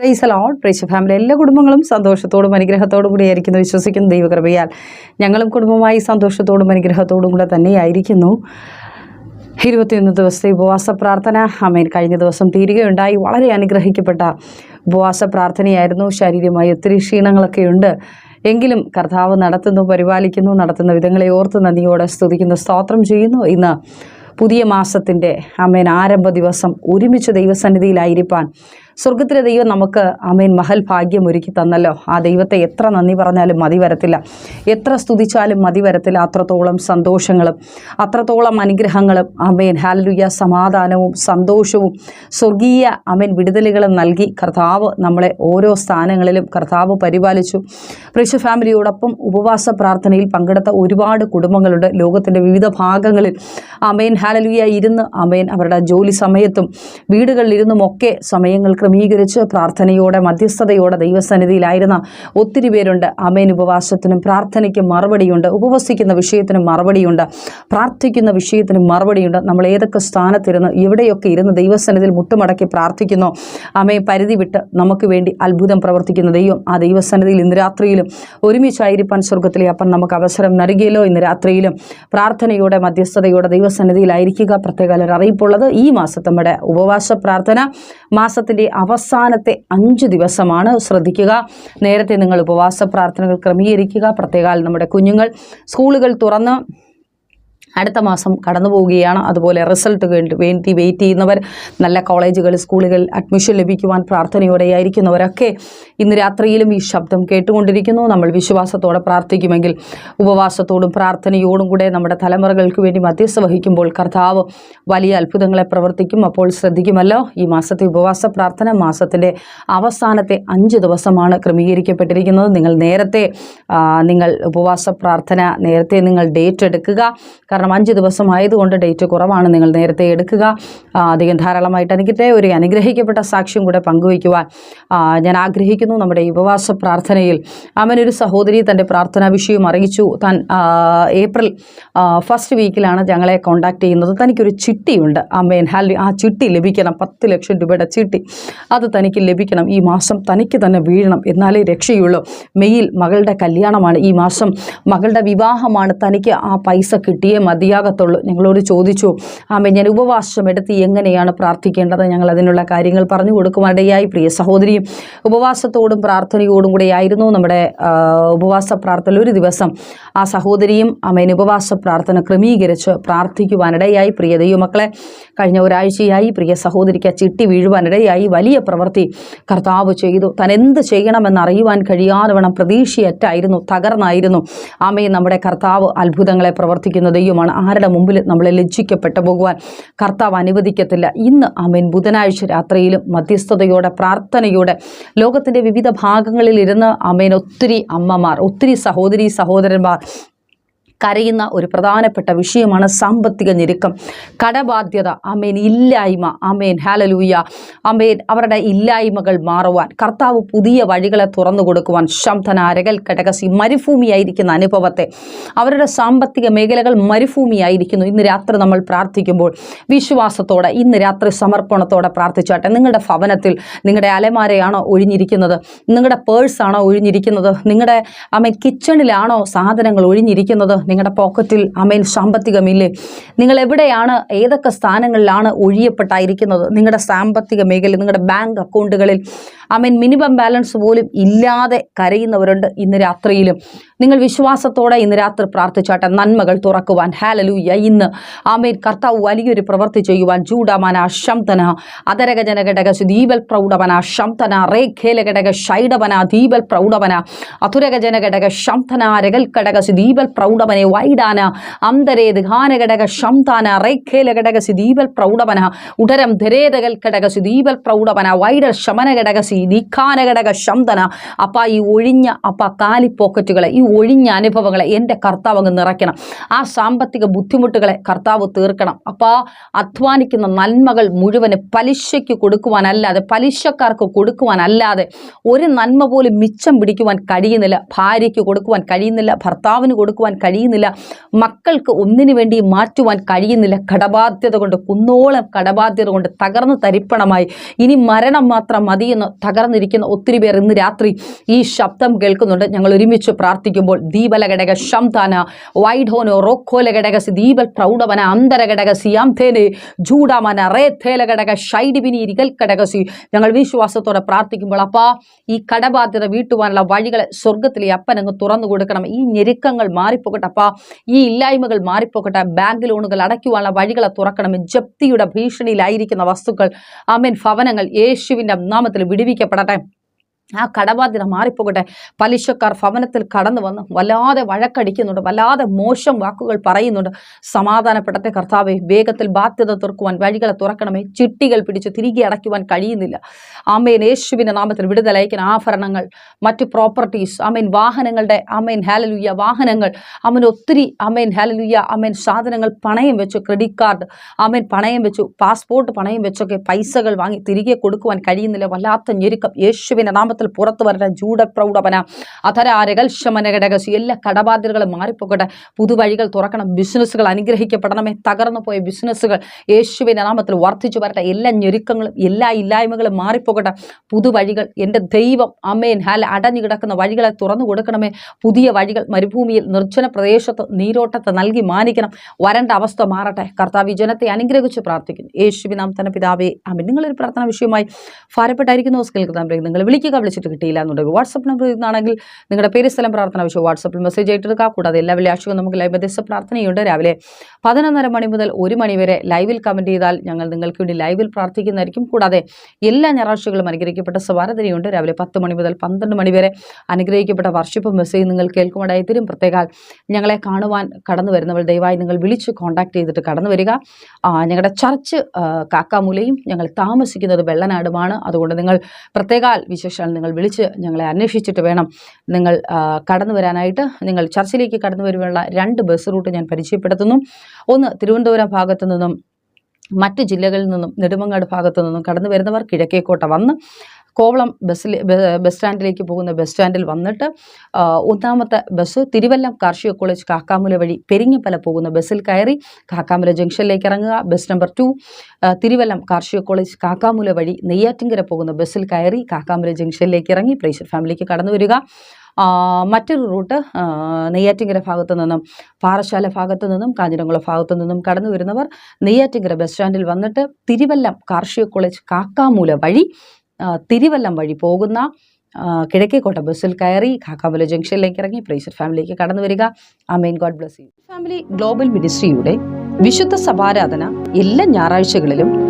Price load price family എല്ലാ കുടുംബങ്ങളും സന്തോഷത്തോടും അനുഗ്രഹത്തോടും കൂടി ആയിരിക്കുന്നു. വിശ്വസിക്കുന്ന. ദൈവകൃപയാൽ ഞങ്ങളും കുടുംബമായി സന്തോഷത്തോടും അനുഗ്രഹത്തോടും കൂടെ തന്നെയായിരിക്കുന്നു. ഇരുപത്തിയൊന്ന് ദിവസത്തെ ഉപവാസ പ്രാർത്ഥന. അമേൻ കഴിഞ്ഞ ദിവസം തീരുകയുണ്ടായി. വളരെ അനുഗ്രഹിക്കപ്പെട്ട ഉപവാസ പ്രാർത്ഥനയായിരുന്നു. ശാരീരികമായി ഒത്തിരി ക്ഷീണങ്ങളൊക്കെ ഉണ്ട്. എങ്കിലും കർത്താവ് നടത്തുന്നു പരിപാലിക്കുന്നു നടത്തുന്ന വിധങ്ങളെ ഓർത്ത് നന്ദിയോടെ സ്തുതിക്കുന്നു സ്തോത്രം ചെയ്യുന്നു. ഇന്ന് പുതിയ മാസത്തിന്റെ അമേൻ ആരംഭ ദിവസം ഒരുമിച്ച് ദൈവസന്നിധിയിലായിരിക്കാൻ സ്വർഗത്തിലെ ദൈവം നമുക്ക് ആമേൻ മഹൽ ഭാഗ്യം ഒരുക്കി തന്നല്ലോ. ആ ദൈവത്തെ എത്ര നന്ദി പറഞ്ഞാലും മതി വരത്തില്ല. എത്ര സ്തുതിച്ചാലും മതി വരത്തില്ല. അത്രത്തോളം സന്തോഷങ്ങളും അത്രത്തോളം അനുഗ്രഹങ്ങളും ആമേൻ ഹാലലുയ സമാധാനവും സന്തോഷവും സ്വർഗീയ ആമേൻ വിടുതലുകളും നൽകി കർത്താവ് നമ്മളെ ഓരോ സ്ഥാനങ്ങളിലും കർത്താവ് പരിപാലിച്ചു. പ്രേക്ഷ ഫാമിലിയോടൊപ്പം ഉപവാസ പ്രാർത്ഥനയിൽ പങ്കെടുത്ത ഒരുപാട് കുടുംബങ്ങളുണ്ട്. ലോകത്തിന്റെ വിവിധ ഭാഗങ്ങളിൽ അമേൻ ഹാലലുയ ഇരുന്ന് അമേൻ അവരുടെ ജോലി സമയത്തും വീടുകളിലിരുന്നും ഒക്കെ സമയങ്ങൾ ക്രമീകരിച്ച് പ്രാർത്ഥനയോടെ മധ്യസ്ഥതയോടെ ദൈവസന്നിധിയിലായിരുന്ന ഒത്തിരി പേരുണ്ട്. അമേൻ ഉപവാസത്തിനും പ്രാർത്ഥനയ്ക്കും മറുപടിയുണ്ട്. ഉപവസിക്കുന്ന വിഷയത്തിനും മറുപടിയുണ്ട്. പ്രാർത്ഥിക്കുന്ന വിഷയത്തിനും മറുപടിയുണ്ട്. നമ്മൾ ഏതൊക്കെ സ്ഥാനത്തിരുന്ന് എവിടെയൊക്കെ ഇരുന്ന് ദൈവസന്നിധിയിൽ മുട്ടുമടക്കി പ്രാർത്ഥിക്കുന്നു അമേ പരിധി വിട്ട് നമുക്ക് വേണ്ടി അത്ഭുതം പ്രവർത്തിക്കുന്ന ദൈവം ആ ദൈവസന്നിധിയിൽ ഇന്ന് രാത്രിയിലും ഒരുമിച്ചായിരിക്കാൻ സ്വർഗത്തിലെ അപ്പം നമുക്ക് അവസരം നൽകിയല്ലോ. ഇന്ന് രാത്രിയിലും പ്രാർത്ഥനയോടെ മധ്യസ്ഥതയോടെ ദൈവസന്നിധിയിലായിരിക്കുക പ്രത്യേക അറിയിപ്പുള്ളത് ഈ മാസത്തെ നമ്മുടെ ഉപവാസ പ്രാർത്ഥന. മാസത്തിന്റെ അവസാനത്തെ അഞ്ച് ദിവസമാണ്. ശ്രദ്ധിക്കുക. നേരത്തെ നിങ്ങൾ ഉപവാസ പ്രാർത്ഥനകൾ ക്രമീകരിക്കുക. പ്രത്യേകാൽ നമ്മുടെ കുഞ്ഞുങ്ങൾ സ്കൂളുകൾ തുറന്ന് അടുത്ത മാസം കടന്നു പോവുകയാണ് അതുപോലെ റിസൾട്ട് വേണ്ടി വെയിറ്റ് ചെയ്യുന്നവർ നല്ല കോളേജുകൾ സ്കൂളുകൾ അഡ്മിഷൻ ലഭിക്കുവാൻ പ്രാർത്ഥനയോടെയായിരിക്കുന്നവരൊക്കെ ഇന്ന് രാത്രിയിലും ഈ ശബ്ദം കേട്ടുകൊണ്ടിരിക്കുന്നു. നമ്മൾ വിശ്വാസത്തോടെ പ്രാർത്ഥിക്കുമെങ്കിൽ ഉപവാസത്തോടും പ്രാർത്ഥനയോടും കൂടെ നമ്മുടെ തലമുറകൾക്ക് വേണ്ടി മധ്യസ്ഥ വഹിക്കുമ്പോൾ കർത്താവ് വലിയ അത്ഭുതങ്ങളെ പ്രവർത്തിക്കും. അപ്പോൾ ശ്രദ്ധിക്കുമല്ലോ ഈ മാസത്തെ ഉപവാസ പ്രാർത്ഥന മാസത്തിന്റെ അവസാനത്തെ അഞ്ച് ദിവസമാണ് ക്രമീകരിക്കപ്പെട്ടിരിക്കുന്നത്. നിങ്ങൾ നേരത്തെ നിങ്ങൾ ഉപവാസ പ്രാർത്ഥന നേരത്തെ നിങ്ങൾ ഡേറ്റ് എടുക്കുക. കാരണം അഞ്ച് ദിവസം ആയതുകൊണ്ട് ഡേറ്റ് കുറവാണ്. നിങ്ങൾ നേരത്തെ എടുക്കുക. അധികം ധാരാളമായിട്ട് എനിക്കിട്ട് ഒരു അനുഗ്രഹിക്കപ്പെട്ട സാക്ഷ്യം കൂടെ പങ്കുവയ്ക്കുവാൻ ഞാൻ ആഗ്രഹിക്കുന്നു. നമ്മുടെ ഉപവാസ പ്രാർത്ഥനയിൽ അവനൊരു സഹോദരി തന്റെ പ്രാർത്ഥനാ വിഷയം അറിയിച്ചു. താൻ ഏപ്രിൽ ഫസ്റ്റ് വീക്കിലാണ് ഞങ്ങളെ കോണ്ടാക്ട് ചെയ്യുന്നത്. തനിക്കൊരു ചിട്ടിയുണ്ട്. അമ്മയൻ ഹാലി ആ ചിട്ടി ലഭിക്കണം. പത്ത് ലക്ഷം രൂപയുടെ ചിട്ടി. അത് തനിക്ക് ലഭിക്കണം. ഈ മാസം തനിക്ക് തന്നെ വീഴണം. എന്നാലേ രക്ഷയുള്ളൂ. മെയ്യിൽ മകളുടെ കല്യാണമാണ് ഈ മാസം. മകളുടെ വിവാഹമാണ് തനിക്ക് ആ പൈസ കിട്ടിയേ മതിയാകത്തുള്ളൂ. ഞങ്ങളോട് ചോദിച്ചു ആമേ ഞാൻ ഉപവാസം എടുത്ത് എങ്ങനെയാണ് പ്രാർത്ഥിക്കേണ്ടത്? ഞങ്ങൾ അതിനുള്ള കാര്യങ്ങൾ പറഞ്ഞു കൊടുക്കുവാനിടയായി പ്രിയ സഹോദരിയും ഉപവാസത്തോടും പ്രാർത്ഥനയോടും കൂടെ ആയിരുന്നു നമ്മുടെ ഉപവാസ പ്രാർത്ഥന ഒരു ദിവസം. ആ സഹോദരിയും അമ്മേൻ ഉപവാസ പ്രാർത്ഥന ക്രമീകരിച്ച് പ്രാർത്ഥിക്കുവാനിടയായി. പ്രിയ ദൈവമക്കളെ കഴിഞ്ഞ ഒരാഴ്ചയായി പ്രിയ സഹോദരിക്ക് ചിട്ടി വീഴുവാനിടയായി. വലിയ പ്രവൃത്തി കർത്താവ് ചെയ്തു. താൻ എന്ത് ചെയ്യണമെന്ന് അറിയുവാൻ കഴിയാതെ വേണം പ്രതീക്ഷയറ്റായിരുന്നു തകർന്നായിരുന്നു. ആമയെ നമ്മുടെ കർത്താവ് അത്ഭുതങ്ങളെ പ്രവർത്തിക്കുന്ന ദൈവമാണ് ആരുടെ മുമ്പിൽ നമ്മളെ ലജ്ജിക്കപ്പെട്ടു പോകുവാൻ കർത്താവ് അനുവദിക്കത്തില്ല. ഇന്ന് ആമേൻ. ബുധനാഴ്ച രാത്രിയിലും മധ്യസ്ഥതയോടെ പ്രാർത്ഥനയോടെ ലോകത്തിന്റെ വിവിധ ഭാഗങ്ങളിൽ ഇരുന്ന് ആമേൻ. ഒത്തിരി അമ്മമാർ ഒത്തിരി സഹോദരി സഹോദരന്മാർ കരയുന്ന ഒരു പ്രധാനപ്പെട്ട വിഷയമാണ് സാമ്പത്തിക ഞെരുക്കം. കടബാധ്യത അമേൻ ഇല്ലായ്മ അമേൻ ഹാലലൂയ അമേൻ അവരുടെ ഇല്ലായ്മകൾ മാറുവാൻ കർത്താവ് പുതിയ വഴികളെ തുറന്നു കൊടുക്കുവാൻ ശംധന അരകൽ കടകസി മരുഭൂമിയായിരിക്കുന്ന അനുഭവത്തെ. അവരുടെ സാമ്പത്തിക മേഖലകൾ മരുഭൂമിയായിരിക്കുന്നു. ഇന്ന് രാത്രി നമ്മൾ പ്രാർത്ഥിക്കുമ്പോൾ വിശ്വാസത്തോടെ ഇന്ന് രാത്രി സമർപ്പണത്തോടെ പ്രാർത്ഥിച്ചാട്ടെ. നിങ്ങളുടെ ഭവനത്തിൽ നിങ്ങളുടെ അലമാരയാണോ ഒഴിഞ്ഞിരിക്കുന്നത്? നിങ്ങളുടെ പേഴ്സാണോ ഒഴിഞ്ഞിരിക്കുന്നത്? നിങ്ങളുടെ അമേൻ കിച്ചണിലാണോ സാധനങ്ങൾ ഒഴിഞ്ഞിരിക്കുന്നത്? നിങ്ങളുടെ പോക്കറ്റിൽ അമേൻ സാമ്പത്തികമില്ലേ? നിങ്ങൾ എവിടെയാണ് ഏതൊക്കെ സ്ഥാനങ്ങളിലാണ് ഒഴിയപ്പെട്ടായിരിക്കുന്നത്? നിങ്ങളുടെ സാമ്പത്തിക മേഖല നിങ്ങളുടെ ബാങ്ക് അക്കൗണ്ടുകളിൽ അമേൻ മിനിമം ബാലൻസ് പോലും ഇല്ലാതെ കരയുന്നവരുണ്ട് ഇന്ന് രാത്രിയിലും. നിങ്ങൾ വിശ്വാസത്തോടെ ഇന്ന് രാത്രി പ്രാർത്ഥിച്ചാട്ടെ നന്മകൾ തുറക്കുവാൻ. ഹാലലൂയ ഇന്ന് ആമേൻ. കർത്താവ് വലിയൊരു പ്രവൃത്തി ചെയ്യുവാൻ. ചൂടമാന ശംതന അതരകജനഘടക ദീപൽ പ്രൗഢവന ശംതന റേഖേലഘടക ഷൈഡവന ദീപൽ പ്രൗഢവന അതുരകജനഘടക ശംതന രകൽ ഘടക ദീപൽ പ്രൗഢവനെ വൈഡാന അന്തരേ ഘാനഘടക ശംതാന റേഖേലഘടക ദീപൽ പ്രൗഢവന ഉടരം ധരേതകൽ ഘടക ദീപൽ പ്രൗഢവന വൈഡൽ ശമനഘടക ദീഖാനഘടക ശംതന അപ്പ ഈ ഒഴിഞ്ഞ അപ്പ കാലി പോക്കറ്റുകളെ ഈ ഒഴിഞ്ഞ അനുഭവങ്ങളെ എന്റെ കർത്താവ് അങ്ങ് നിറയ്ക്കണം. ആ സാമ്പത്തിക ബുദ്ധിമുട്ടുകളെ കർത്താവ് തീർക്കണം. അപ്പ അധ്വാനിക്കുന്ന നന്മകൾ മുഴുവൻ പലിശയ്ക്ക് കൊടുക്കുവാനല്ലാതെ പലിശക്കാർക്ക് കൊടുക്കുവാനല്ലാതെ ഒരു നന്മ പോലും മിച്ചം പിടിക്കുവാൻ കഴിയുന്നില്ല ഭാര്യയ്ക്ക് കൊടുക്കുവാൻ കഴിയുന്നില്ല ഭർത്താവിന് കൊടുക്കുവാൻ കഴിയുന്നില്ല മക്കൾക്ക് ഒന്നിനു വേണ്ടി മാറ്റുവാൻ കഴിയുന്നില്ല കടബാധ്യത കൊണ്ട് കുന്നോളം കടബാധ്യത കൊണ്ട് തകർന്നു തരിപ്പണമായി. ഇനി മരണം മാത്രം മതിയെന്ന് തകർന്നിരിക്കുന്ന ഒത്തിരി പേർ ഇന്ന് രാത്രി ഈ ശബ്ദം കേൾക്കുന്നുണ്ട്. ഞങ്ങൾ ഒരുമിച്ച് പ്രാർത്ഥിക്കുമ്പോൾ ദീപല ഘടക ശംതാന വൈഡോനോ റോക്കോല ഘടകസി ദീപൽ പ്രൗഢവന അന്തര ഘടകസി അംതേനെ ജൂഡാമന റേഥേല ഘടക ഷൈഡിബിനി ഇരികൽ ഘടകസി ഞങ്ങൾ വിശ്വാസത്തോടെ പ്രാർത്ഥിക്കുമ്പോൾ അപ്പാ ഈ കടബാധ്യത വീട്ടുവാനുള്ള വഴികളെ സ്വർഗത്തിലെ അപ്പനങ്ങ് തുറന്നു കൊടുക്കണം. ഈ ഞെരുക്കങ്ങൾ മാറിപ്പോകട്ടെ അപ്പാ. ഈ ഇല്ലായ്മകൾ മാറിപ്പോകട്ടെ. ബാങ്ക് ലോണുകൾ അടയ്ക്കുവാനുള്ള വഴികളെ തുറക്കണം. ജപ്തിയുടെ ഭീഷണിയിലായിരിക്കുന്ന വസ്തുക്കൾ ആമേൻ ഭവനങ്ങൾ യേശുവിന്റെ നാമത്തിൽ que para time. ആ കടബാധ്യത മാറിപ്പോകട്ടെ. പലിശക്കാർ ഭവനത്തിൽ കടന്നു വന്ന് വല്ലാതെ വഴക്കടിക്കുന്നുണ്ട് വല്ലാതെ മോശം വാക്കുകൾ പറയുന്നുണ്ട്. സമാധാനപ്പെടട്ടെ കർത്താവെ വേഗത്തിൽ ബാധ്യത തുറക്കുവാൻ വഴികളെ തുറക്കണമേ. ചിട്ടികൾ പിടിച്ച് തിരികെ അടയ്ക്കുവാൻ കഴിയുന്നില്ല. ആമേൻ. യേശുവിന്റെ നാമത്തിൽ വിടുതലയക്കുന്ന ആഭരണങ്ങൾ മറ്റു പ്രോപ്പർട്ടീസ് ആമേൻ വാഹനങ്ങളുടെ ആമേൻ ഹാലലുയ്യ വാഹനങ്ങൾ അമ്മൻ ഒത്തിരി അമേൻ ഹാലലുയ്യ ആമേൻ സാധനങ്ങൾ പണയം വെച്ചു ക്രെഡിറ്റ് കാർഡ് ആമേൻ പണയം വെച്ചു പാസ്പോർട്ട് പണയം വെച്ചൊക്കെ പൈസകൾ വാങ്ങി തിരികെ കൊടുക്കുവാൻ കഴിയുന്നില്ല. വല്ലാത്ത ഞെരുക്കം. യേശുവിന്റെ നാമത്തിൽ പുറത്തു വരട്ടെ ജൂഡപ്രൗഢപന അധരാരകൾ ശമനഘടകസി എല്ലാ കടബാധ്യതകളും മാറിപ്പോകട്ടെ. പുതുവഴികൾ തുറക്കണം ബിസിനസ്സുകൾ അനുഗ്രഹിക്കപ്പെടണമേ. തകർന്നു പോയ ബിസിനസ്സുകൾ യേശുവിന്റെ നാമത്തിൽ വർദ്ധിച്ചു വരട്ടെ. എല്ലാ ഞെരുക്കങ്ങളും എല്ലാ ഇല്ലായ്മകളും മാറിപ്പോകട്ടെ. പുതുവഴികൾ എന്റെ ദൈവം അമ്മേൻ ഹാൽ അടഞ്ഞു കിടക്കുന്ന വഴികളെ തുറന്നു കൊടുക്കണമേ. പുതിയ വഴികൾ മരുഭൂമിയിൽ നിർജന പ്രദേശത്ത് നീരോട്ടത്തെ നൽകി മാനിക്കണം. വരണ്ട അവസ്ഥ മാറട്ടെ. കർത്താവ് ജനത്തെ അനുഗ്രഹിച്ച് പ്രാർത്ഥിക്കുന്നു. യേശുവിനാം തന്നെ പിതാവേ അമ്മ നിങ്ങളൊരു പ്രാർത്ഥന വിഷയമായി ഭാരപ്പെട്ടായിരിക്കുന്നു. നിങ്ങൾ വിളിക്കുക. വിളിച്ചിട്ട് കിട്ടിയില്ല എന്നുണ്ടെങ്കിൽ വാട്സപ്പ് നമ്പർ ഇന്നാണെങ്കിൽ നിങ്ങളുടെ പേര് സ്ഥലം പ്രാർത്ഥന വിഷയം വാട്സപ്പിൽ മെസ്സേജ് ആയിട്ടെടുക്കുക കൂടാതെ എല്ലാ വെള്ളിയാഴ്ചയും നമുക്ക് ലൈവ് മധ്യസ്ഥ പ്രാർത്ഥനയുണ്ട്. രാവിലെ പതിനൊന്നര മണി മുതൽ ഒരു മണി വരെ ലൈവിൽ കമന്റ് ചെയ്താൽ ഞങ്ങൾ നിങ്ങൾക്ക് വേണ്ടി ലൈവിൽ പ്രാർത്ഥിക്കുന്നതായിരിക്കും. കൂടാതെ എല്ലാ ഞായറാഴ്ചകളും അനുഗ്രഹിക്കപ്പെട്ട സവാരതരിയുണ്ട് രാവിലെ പത്ത് മണി മുതൽ പന്ത്രണ്ട് മണി വരെ അനുഗ്രഹിക്കപ്പെട്ട വർഷിപ്പ് മെസ്സേജ് നിങ്ങൾ കേൾക്കുമ്പോഴായി തരും. പ്രത്യേകാൽ ഞങ്ങളെ കാണുവാൻ കടന്നു വരുന്നവർ ദയവായി നിങ്ങൾ വിളിച്ച് കോൺടാക്ട് ചെയ്തിട്ട് കടന്നു വരിക. ഞങ്ങളുടെ ചർച്ച് കാക്കാമൂലയും ഞങ്ങൾ താമസിക്കുന്നത് വെള്ളനാടുമാണ്. അതുകൊണ്ട് നിങ്ങൾ പ്രത്യേകാൽ വിശേഷാൽ നിങ്ങൾ വിളിച്ച് ഞങ്ങളെ അന്വേഷിച്ചിട്ട് വേണം നിങ്ങൾ കടന്നു വരാനായിട്ട്. നിങ്ങൾ ചർച്ചിലേക്ക് കടന്നു വരുവാനുള്ള രണ്ട് ബസ് റൂട്ട് ഞാൻ പരിചയപ്പെടുത്തുന്നു. ഒന്ന് തിരുവനന്തപുരം ഭാഗത്തു നിന്നും മറ്റ് ജില്ലകളിൽ നിന്നും നെടുമങ്ങാട് ഭാഗത്തു നിന്നും കടന്നു വരുന്നവർ കിഴക്കേക്കോട്ട വന്ന് കോവളം ബസ്സിൽ ബസ് സ്റ്റാൻഡിലേക്ക് പോകുന്ന ബസ് സ്റ്റാൻഡിൽ വന്നിട്ട് ഒന്നാമത്തെ ബസ് തിരുവല്ലം കാർഷിക കോളേജ് കാക്കാമുല വഴി പെരിങ്ങപ്പല പോകുന്ന ബസ്സിൽ കയറി കാക്കാമുല ജംഗ്ഷനിലേക്ക് ഇറങ്ങുക. ബസ് നമ്പർ ടു തിരുവല്ലം കാർഷിക കോളേജ് കാക്കാമുല വഴി നെയ്യാറ്റിങ്കര പോകുന്ന ബസ്സിൽ കയറി കാക്കാമുല ജംഗ്ഷനിലേക്ക് ഇറങ്ങി പ്രേഷർ ഫാമിലിക്ക് കടന്നു വരിക. മറ്റൊരു റൂട്ട് നെയ്യാറ്റിങ്കര ഭാഗത്തു നിന്നും പാറശാല ഭാഗത്തു നിന്നും കാഞ്ഞിരംകുളം ഭാഗത്തു നിന്നും കടന്നു വരുന്നവർ നെയ്യാറ്റിങ്കര ബസ് സ്റ്റാൻഡിൽ വന്നിട്ട് തിരുവല്ലം കാർഷിക കോളേജ് കാക്കാമൂല വഴി തിരുവല്ലം വഴി പോകുന്ന കിഴക്കേക്കോട്ട ബസ്സിൽ കയറി കാക്കാമൂല ജംഗ്ഷനിലേക്ക് ഇറങ്ങി പ്രൈസർ ഫാമിലിക്ക് കടന്നു വരിക. ആ main God bless family global മിനിസ്ട്രിയുടെ വിശുദ്ധ സഭാരാധന എല്ലാ ഞായറാഴ്ചകളിലും